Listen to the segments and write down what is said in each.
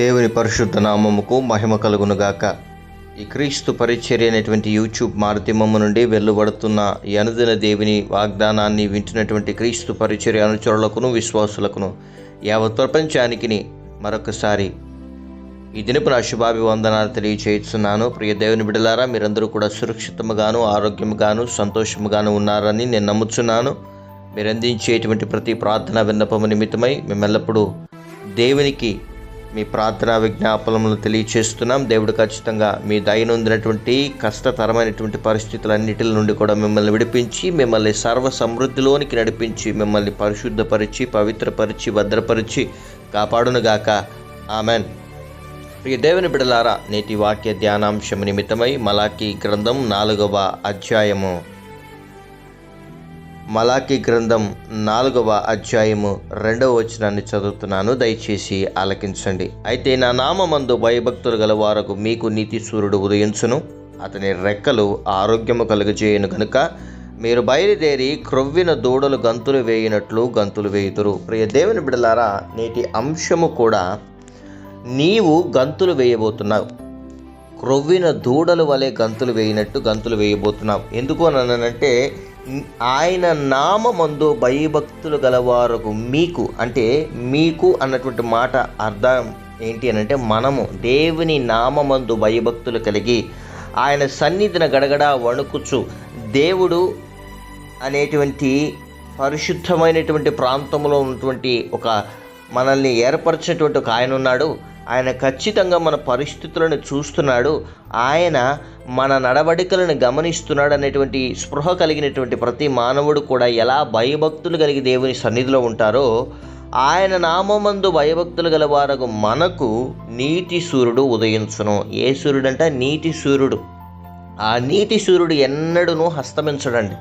దేవుని పరిశుద్ధ నామముకు మహిమ కలుగునుగాక. ఈ క్రీస్తు పరిచర్య అనేటువంటి యూట్యూబ్ మాధ్యమము నుండి వెలువడుతున్న ఈ అనుదిన దేవుని వాగ్దానాన్ని వింటున్నటువంటి క్రీస్తు పరిచర్య అనుచరులకును విశ్వాసులకును యావత్ ప్రపంచానికి మరొకసారి ఈ దినపు నా శుభాభివందనాలు తెలియచేస్తున్నాను. ప్రియ దేవుని బిడలారా మీరందరూ కూడా సురక్షితముగాను ఆరోగ్యముగాను సంతోషముగాను ఉన్నారని నేను నమ్ముచున్నాను. మీరు అందించేటువంటి ప్రతి ప్రార్థన విన్నపము నిమిత్తమై మేమెల్లప్పుడూ దేవునికి మీ ప్రార్థనా విజ్ఞాపనములు తెలియచేస్తున్నాం. దేవుడు ఖచ్చితంగా మీ దయనొందినటువంటి కష్టతరమైనటువంటి పరిస్థితులన్నిటి నుండి కూడా మిమ్మల్ని విడిపించి మిమ్మల్ని సర్వ సమృద్ధిలోనికి నడిపించి మిమ్మల్ని పరిశుద్ధపరిచి పవిత్రపరిచి భద్రపరిచి కాపాడునుగాక. ఆమెన్. ప్రియ దేవుని బిడలారా నేటి వాక్య ధ్యానాంశం నిమిత్తమై మలాకి గ్రంథం నాలుగవ అధ్యాయము. మలాకి గ్రంథం నాలుగవ అధ్యాయము రెండవ వచనాన్ని చదువుతున్నాను. దయచేసి ఆలకించండి. అయితే నా నామందు భయభక్తులు గల వారకు మీకు నీతి సూర్యుడు ఉదయించును. అతని రెక్కలు ఆరోగ్యము కలుగజేయను గనుక మీరు బయలుదేరి క్రొవ్విన దూడలు గంతులు వేయినట్లు గంతులు వేయుదురు. ప్రియ దేవుని బిడలారా నేటి అంశము కూడా నీవు గంతులు వేయబోతున్నావు. క్రొవ్విన దూడలు వలె గంతులు వేయినట్టు గంతులు వేయబోతున్నాం. ఎందుకు అనంటే ఆయన నామందు భయభక్తులు గలవారకు మీకు. అంటే మీకు అన్నటువంటి మాట అర్థం ఏంటి అని అంటే మనము దేవుని నామందు భయభక్తులు కలిగి ఆయన సన్నిధిన గడగడ వణుకుచు. దేవుడు అనేటువంటి పరిశుద్ధమైనటువంటి ప్రాంతంలో ఉన్నటువంటి ఒక మనల్ని ఏర్పరిచినటువంటి ఒక ఆయన ఉన్నాడు. ఆయన ఖచ్చితంగా మన పరిస్థితులను చూస్తున్నాడు. ఆయన మన నడవడికలను గమనిస్తున్నాడు అనేటువంటి స్పృహ కలిగినటువంటి ప్రతి మానవుడు కూడా ఎలా భయభక్తులు కలిగి దేవుని సన్నిధిలో ఉంటారో ఆయన నామందు భయభక్తులు గల వారకు మనకు నీతి సూర్యుడు ఉదయించును. ఏ సూర్యుడు అంటే నీతి సూర్యుడు. ఆ నీతి సూర్యుడు ఎన్నడూనూ హస్తమించడండి.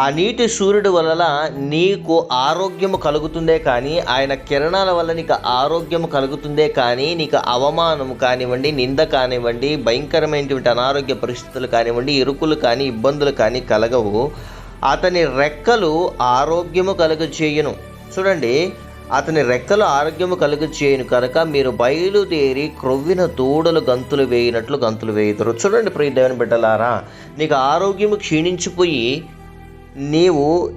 ఆ నీటి సూర్యుడు వలన నీకు ఆరోగ్యము కలుగుతుందే కానీ ఆయన కిరణాల వల్ల నీకు ఆరోగ్యము కలుగుతుందే కానీ నీకు అవమానము కానివ్వండి నింద కానివ్వండి భయంకరమైనటువంటి అనారోగ్య పరిస్థితులు కానివ్వండి ఇరుకులు కానీ ఇబ్బందులు కానీ కలగవు. అతని రెక్కలు ఆరోగ్యము కలుగు చేయను చూడండి అతని రెక్కలు ఆరోగ్యము కలుగు చేయను కనుక మీరు బయలుదేరి క్రొవ్విన దూడలు గంతులు వేయినట్లు గంతులు వేయుదురు. చూడండి ప్రియ దేవుని బిడ్డలారా నీకు ఆరోగ్యము క్షీణించిపోయి నీవు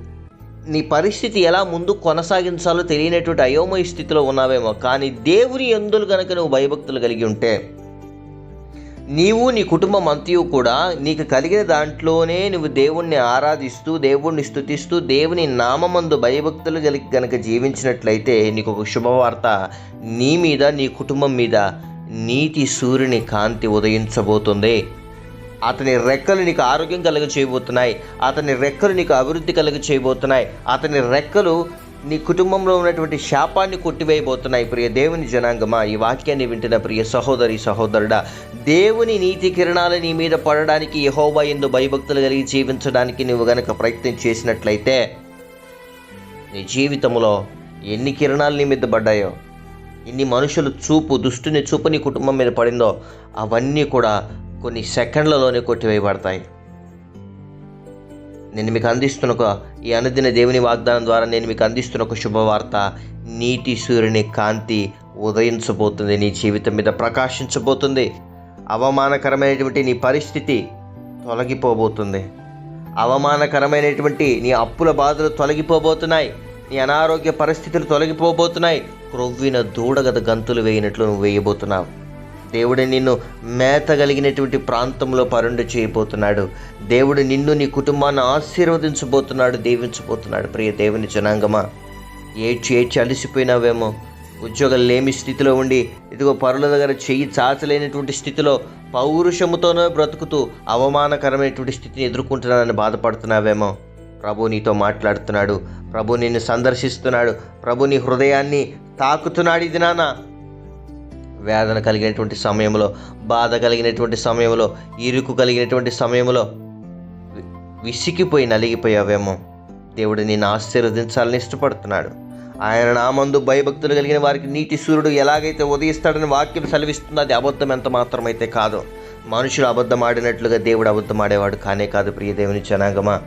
నీ పరిస్థితి ఎలా ముందు కొనసాగించాలో తెలియనటువంటి అయోమయ స్థితిలో ఉన్నావేమో కానీ దేవుని ఎందులు కనుక నువ్వు భయభక్తులు కలిగి ఉంటే నీవు నీ కుటుంబం అంతయు కూడా నీకు కలిగిన దాంట్లోనే నువ్వు దేవుణ్ణి ఆరాధిస్తూ దేవుణ్ణి స్తుతిస్తూ దేవుని నామందు భయభక్తులు కలిగి కనుక జీవించినట్లయితే నీకు ఒక శుభవార్త. నీ మీద నీ కుటుంబం మీద నీతి సూర్యుని కాంతి ఉదయించబోతుంది. అతని రెక్కలు నీకు ఆరోగ్యం కలుగ చేయబోతున్నాయి అతని రెక్కలు నీకు అభివృద్ధి కలుగ చేయబోతున్నాయి అతని రెక్కలు నీ కుటుంబంలో ఉన్నటువంటి శాపాన్ని కొట్టివేయబోతున్నాయి ప్రియ దేవుని జనాంగమా. ఈ వాక్యాన్ని వింటున్న ప్రియ సహోదరి సహోదరుడా దేవుని నీతి కిరణాలు నీ మీద పడడానికి యహోబా ఎందు భయభక్తులు కలిగి జీవించడానికి నువ్వు గనక ప్రయత్నం చేసినట్లయితే నీ జీవితంలో ఎన్ని కిరణాలు నీ మీద పడ్డాయో ఎన్ని మనుషులు చూపు దుష్టుని చూపు నీ కుటుంబం మీద పడిందో అవన్నీ కూడా కొన్ని సెకండ్లలోనే కొట్టివేయబడతాయి. నేను మీకు అందిస్తున్న ఒక ఈ అనుదిన దేవుని వాగ్దానం ద్వారా నేను మీకు అందిస్తున్న ఒక శుభవార్త. నీటి సూర్యుని కాంతి ఉదయించబోతుంది. నీ జీవితం మీద ప్రకాశించబోతుంది. అవమానకరమైనటువంటి నీ పరిస్థితి తొలగిపోబోతుంది. అవమానకరమైనటువంటి నీ అప్పుల బాధలు తొలగిపోబోతున్నాయి. నీ అనారోగ్య పరిస్థితులు తొలగిపోబోతున్నాయి. క్రొవ్విన దూడగత గంతులు వేయినట్లు నువ్వు వేయబోతున్నావు. దేవుడు నిన్ను మేత కలిగినటువంటి ప్రాంతంలో పరుండు చేయబోతున్నాడు. దేవుడు నిన్ను నీ కుటుంబాన్ని ఆశీర్వదించబోతున్నాడు దీవించబోతున్నాడు. ప్రియ దేవుని జనాంగమా ఏడ్చి ఏడ్చి అలసిపోయినావేమో. ఉద్యోగం లేమి స్థితిలో ఉండి ఇదిగో పరుల దగ్గర చెయ్యి చాచలేనటువంటి స్థితిలో పౌరుషముతోనే బ్రతుకుతూ అవమానకరమైనటువంటి స్థితిని ఎదుర్కొంటున్నానని బాధపడుతున్నావేమో. ప్రభు నీతో మాట్లాడుతున్నాడు. ప్రభు నిన్ను సందర్శిస్తున్నాడు. ప్రభు నీ హృదయాన్ని తాకుతున్నాడు ఇది నానా వేదన కలిగినటువంటి సమయంలో బాధ కలిగినటువంటి సమయంలో ఇరుకు కలిగినటువంటి సమయంలో విసిగిపోయి నలిగిపోయావేమో. దేవుడు నిన్ను ఆశీర్వదించాలని ఇష్టపడుతున్నాడు. ఆయన నామందు భయభక్తులు కలిగిన వారికి నీటి సూర్యుడు ఎలాగైతే ఉదయిస్తాడని వాక్యం సెలవిస్తుంది అది అబద్ధం ఎంత మాత్రమైతే కాదు. మనుషులు అబద్ధం ఆడినట్లుగా దేవుడు అబద్ధం ఆడేవాడు కానే కాదు ప్రియ దేవుని జనాగమా.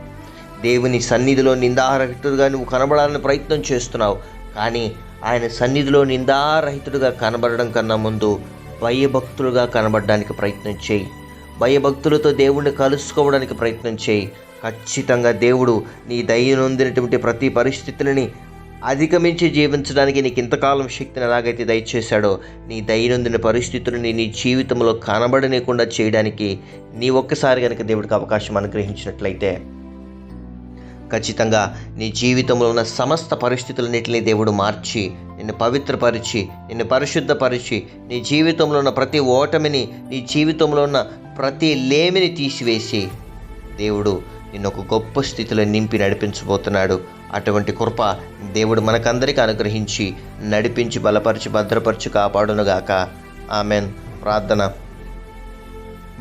దేవుని సన్నిధిలో నిందారహితుడుగా నువ్వు కనబడాలని ప్రయత్నం చేస్తున్నావు. కానీ ఆయన సన్నిధిలో నిందారహితుడుగా కనబడడం కన్నా ముందు భయభక్తులుగా కనబడడానికి ప్రయత్నం చేయి. భయభక్తులతో దేవుణ్ణి కలుసుకోవడానికి ప్రయత్నం చేయి. ఖచ్చితంగా దేవుడు నీ దయనొందినటువంటి ప్రతి పరిస్థితులని అధిగమించి జీవించడానికి నీకు ఇంతకాలం శక్తిని ఎలాగైతే దయచేశాడో నీ దైనందిన పరిస్థితులని నీ జీవితంలో కనబడనీయకుండా చేయడానికి నీ ఒక్కసారి కనుక దేవుడికి అవకాశం అనుగ్రహించినట్లయితే ఖచ్చితంగా నీ జీవితంలో ఉన్న సమస్త పరిస్థితులన్నింటినీ దేవుడు మార్చి నిన్ను పవిత్రపరిచి నిన్ను పరిశుద్ధపరిచి నీ జీవితంలో ఉన్న ప్రతి ఓటమిని నీ జీవితంలో ఉన్న ప్రతి లేమిని తీసివేసి దేవుడు నిన్ను ఒక గొప్ప స్థితిలో నింపి నడిపించబోతున్నాడు. అటువంటి కృప దేవుడు మనకందరికీ అనుగ్రహించి నడిపించి బలపరిచి భద్రపరిచి కాపాడునుగాక. ఆమెన్. ప్రార్థన.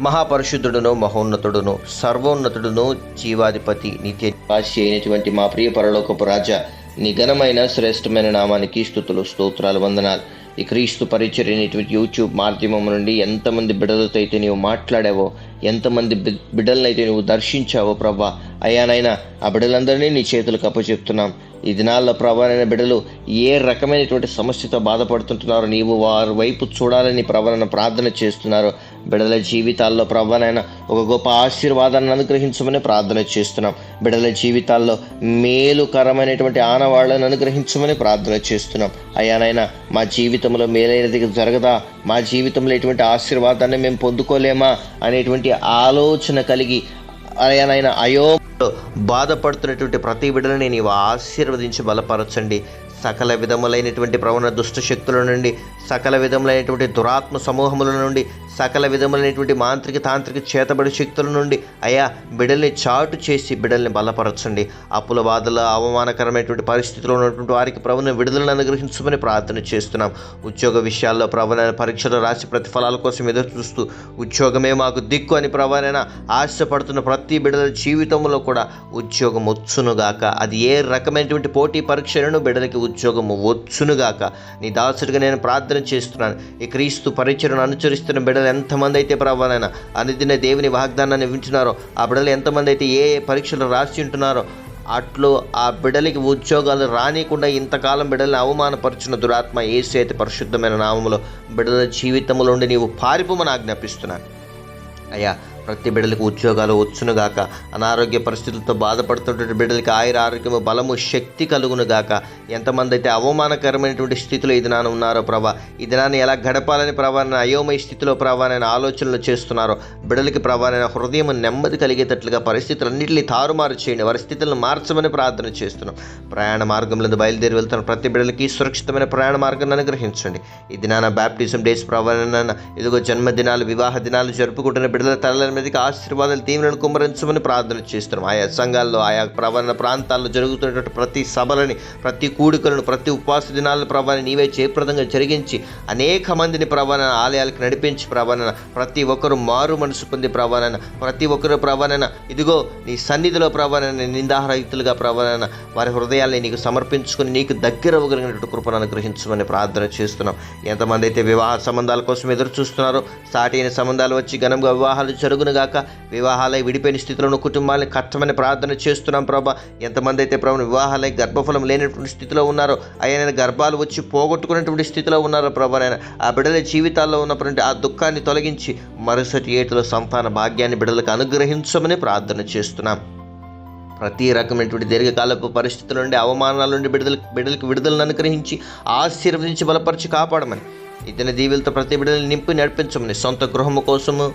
మహాపరిశుద్ధుడును మహోన్నతుడును సర్వోన్నతుడును జీవాధిపతి నిత్య నివాసి అయినటువంటి మా ప్రియ పరలోకపు రాజా నిఘనమైన శ్రేష్టమైన నామానికి స్థుతులు స్తోత్రాలు వందనాలు. ఈ క్రీస్తు పరిచర్య అనేటువంటి యూట్యూబ్ మాధ్యమం నుండి ఎంతమంది బిడ్డలతో అయితే నీవు మాట్లాడావో ఎంతమంది బిడ్డలనైతే నువ్వు దర్శించావో ప్రభా అయ్యానైనా ఆ బిడ్డలందరినీ నీ చేతులకు అప్పచెప్తున్నాం. ఈ దినాల్లో ప్రవణైన బిడ్డలు ఏ రకమైనటువంటి సమస్యతో బాధపడుతుంటున్నారో నీవు వారి వైపు చూడాలని ప్రవణను ప్రార్థన చేస్తున్నారో బిడల జీవితాల్లో ప్రవ్వనైనా ఒక గొప్ప ఆశీర్వాదాన్ని అనుగ్రహించమని ప్రార్థన చేస్తున్నాం. బిడల జీవితాల్లో మేలుకరమైనటువంటి ఆనవాళ్ళను అనుగ్రహించమని ప్రార్థన చేస్తున్నాం. అయ్యానైనా మా జీవితంలో మేలైనది జరగదా? మా జీవితంలో ఎటువంటి ఆశీర్వాదాన్ని మేము పొందుకోలేమా? అనేటువంటి ఆలోచన కలిగి అయ్యానైనా అయో బాధపడుతున్నటువంటి ప్రతి బిడ్డలని నీవు ఆశీర్వదించి బలపరచండి. సకల విధములైనటువంటి ప్రవణ దుష్ట శక్తుల నుండి సకల విధములైనటువంటి దురాత్మ సమూహముల నుండి సకల విధములైనటువంటి మాంత్రిక తాంత్రిక చేతబడి శక్తుల నుండి అయా బిడల్ని చాటు చేసి బిడల్ని బలపరచండి. అప్పుల బాధల అవమానకరమైనటువంటి పరిస్థితుల్లో ఉన్నటువంటి వారికి ప్రభుని విడుదలను అనుగ్రహించమని ప్రార్థన చేస్తున్నాం. ఉద్యోగ విషయాల్లో ప్రవణ పరీక్షలు రాసి ప్రతిఫలాల కోసం ఎదురు చూస్తూ ఉద్యోగమే మాకు దిక్కు అని ప్రవణన ఆశపడుతున్న ప్రతి బిడల జీవితంలో కూడా ఉద్యోగం వచ్చునుగాక. అది ఏ రకమైనటువంటి పోటీ పరీక్షలను బిడ్డలకి ఉద్యోగం వచ్చునుగాక. నీ దాసుడిగా నేను ప్రార్థన చేస్తున్నాను. ఈ క్రీస్తు పరిచయను అనుసరిస్తున్న బిడ్డలు ఎంతమంది అయితే ప్రభానైనా అనుదిన దేవుని వాగ్దానాన్ని వింటున్నారో ఆ బిడ్డలు ఎంతమంది అయితే ఏ ఏ పరీక్షలు రాసి ఉంటున్నారో అట్లు ఆ బిడ్డలకి ఉద్యోగాలు రానియకుండా ఇంతకాలం బిడ్డల్ని అవమానపరుచున్న దురాత్మ ఏ అయితే పరిశుద్ధమైన నామములో బిడ్డల జీవితంలో ఉండి నీవు పారిపోమని ఆజ్ఞాపిస్తున్నాను. అయ్యా ప్రతి బిడ్డలకు ఉద్యోగాలు వచ్చునుగాక అనారోగ్య పరిస్థితులతో బాధపడుతున్నటువంటి బిడ్డలకి ఆయుర ఆరోగ్యము బలము శక్తి కలుగునుగాక. ఎంతమంది అయితే అవమానకరమైనటువంటి స్థితిలో ఈ దినాన్ని ఉన్నారో ప్రభా ఈ దినాన్ని ఎలా గడపాలని ప్రభాన అయోమయ స్థితిలో ప్రభానైన ఆలోచనలు చేస్తున్నారో బిడ్డలకి ప్రభానైన హృదయం నెమ్మది కలిగేటట్లుగా పరిస్థితులన్నింటినీ తారుమారు చేయండి వారి స్థితులను మార్చమని ప్రార్థన చేస్తున్నాం. ప్రయాణ మార్గంలో బయలుదేరి వెళ్తున్న ప్రతి బిడ్డలకి సురక్షితమైన ప్రయాణ మార్గాన్ని అనుగ్రహించండి. ఈ దినాన బ్యాప్టిజం డేస్ ప్రభాన ఇదిగో జన్మదినాలు వివాహ దినాలు జరుపుకుంటున్న బిడ్డల తల మీదకి ఆశీర్వాదాలు తీవ్రను కుమరించమని ప్రార్థన చేస్తున్నాం. ఆయా సంఘాల్లో ఆయా ప్రవరణ ప్రాంతాల్లో జరుగుతున్నటువంటి ప్రతి సభలని ప్రతి కూడికలను ప్రతి ఉపవాస దినాలను ప్రవాణి నీవే చేప్రదంగా జరిగించి అనేక మందిని ప్రవణన ఆలయాలకు నడిపించి ప్రభాన ప్రతి ఒక్కరు మారు మనసు పొంది ప్రభాన ప్రతి ఒక్కరు ప్రవణన ఇదిగో నీ సన్నిధిలో ప్రభాన నిందారహితులుగా ప్రవణన వారి హృదయాల్ని నీకు సమర్పించుకుని నీకు దగ్గర అవ్వగలిగినటువంటి కృపను అనుగ్రహించమని ప్రార్థన చేస్తున్నాం. ఎంతమంది అయితే వివాహ సంబంధాల కోసం ఎదురు చూస్తున్నారో సాటి అయిన సంబంధాలు వచ్చి ఘనంగా వివాహాలు జరుగు కలుగునుగాక. వివాహాలై విడిపోయిన స్థితిలో ఉన్న కుటుంబాన్ని కష్టమని ప్రార్థన చేస్తున్నాం ప్రభా. ఎంతమంది అయితే ప్రభు వివాహాలై గర్భఫలం లేనటువంటి స్థితిలో ఉన్నారో ఆయన గర్భాలు వచ్చి పోగొట్టుకునేటువంటి స్థితిలో ఉన్నారో ప్రభా నాయన. ఆ బిడ్డల జీవితాల్లో ఉన్నటువంటి ఆ దుఃఖాన్ని తొలగించి మరుసటి ఏటలో సంతాన భాగ్యాన్ని బిడ్డలకు అనుగ్రహించమని ప్రార్థన చేస్తున్నాం. ప్రతి రకమైనటువంటి దీర్ఘకాలపు పరిస్థితుల నుండి అవమానాల నుండి బిడ్డల బిడ్డలకు విడుదలను అనుగ్రహించి ఆశీర్వదించి బలపరిచి కాపాడమని. ఇతని దీవులతో ప్రతి బిడ్డలు నింపి నడిపించమని సొంత గృహము కోసము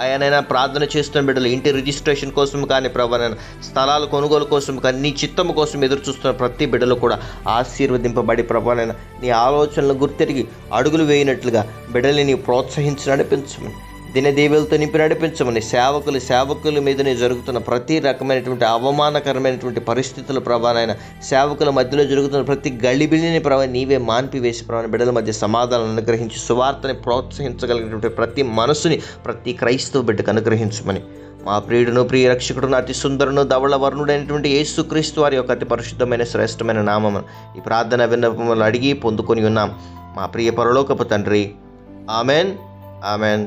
ఆయనైనా ప్రార్థన చేస్తున్న బిడ్డలు ఇంటి రిజిస్ట్రేషన్ కోసం కానీ ప్రభానైనా స్థలాల కొనుగోలు కోసం కానీ నీ చిత్తము కోసం ఎదురు చూస్తున్న ప్రతి బిడ్డలు కూడా ఆశీర్వదింపబడి ప్రభానైనా నీ ఆలోచనలు గుర్తెరిగి అడుగులు వేయినట్లుగా బిడ్డల్ని నీ ప్రోత్సహించి నడిపించమని దినదీవులతో నింపి నడిపించమని సేవకులు సేవకుల మీదనే జరుగుతున్న ప్రతి రకమైనటువంటి అవమానకరమైనటువంటి పరిస్థితుల ప్రభావైన సేవకుల మధ్యలో జరుగుతున్న ప్రతి గళిబిలిని ప్రభావ నీవే మాన్పివేసి ప్రభావ బిడ్డల మధ్య సమాధానం అనుగ్రహించి సువార్తని ప్రోత్సహించగలిగినటువంటి ప్రతి మనసుని ప్రతి క్రైస్తవ బిడ్డకు అనుగ్రహించమని. మా ప్రియుడును ప్రియ రక్షకుడును అతి సుందరును ధవళ వర్ణుడైనటువంటి యేసుక్రీస్తు వారి యొక్క అతి పరిశుద్ధమైన శ్రేష్టమైన నామము ఈ ప్రార్థన విన్నపములు అడిగి పొందుకొని ఉన్నాం. మా ప్రియ పరలోకపు తండ్రి. Amen. Amen.